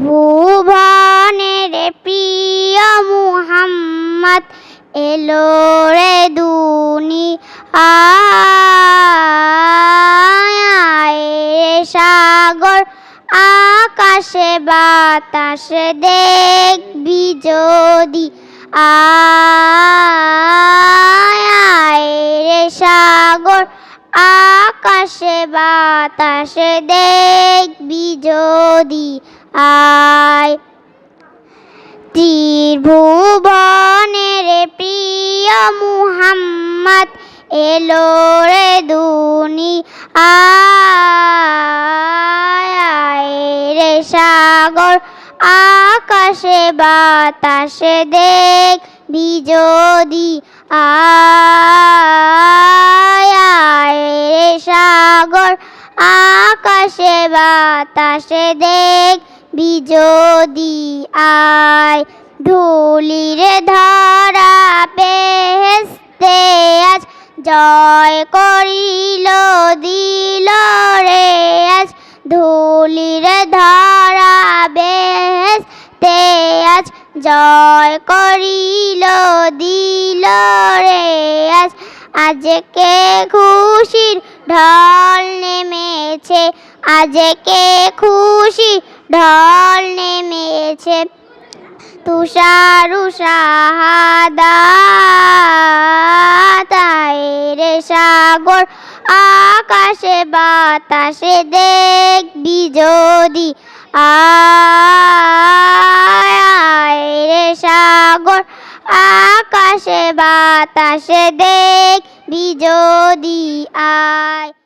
ত্রিভুবনের প্রিয় মুহাম্মদ এলো রে দুনি আয় সাগর, আকাশে বাতাসে দেখবি যদি আয়। সাগর, আকাশে বাতাসে দেখবি যদি আয়। ত্রিভুবনের প্রিয় মুহাম্মদ এলো রে দুনি রে সাগর, আকাশে বাতাসে দেখবি যদি আয় রে সাগর, আকাশে বাতাসে দেখবি যদি আয়, ধুলির ধরা বেহেস্তে আজ জয় করিল, দিল রে আজ ধুলির ধরা বেহেস্তে আজ জয় করিল, দিল রে আজ, আজকে খুশির ঢল নেমেছে, আজকে খুশি ঢল নেমেছে, তুষারু রে সাগর আকাশে, বাতাসে দেখবি যদি রে সাগর আকাশে, বাতাসে দেখবি যদি আয়।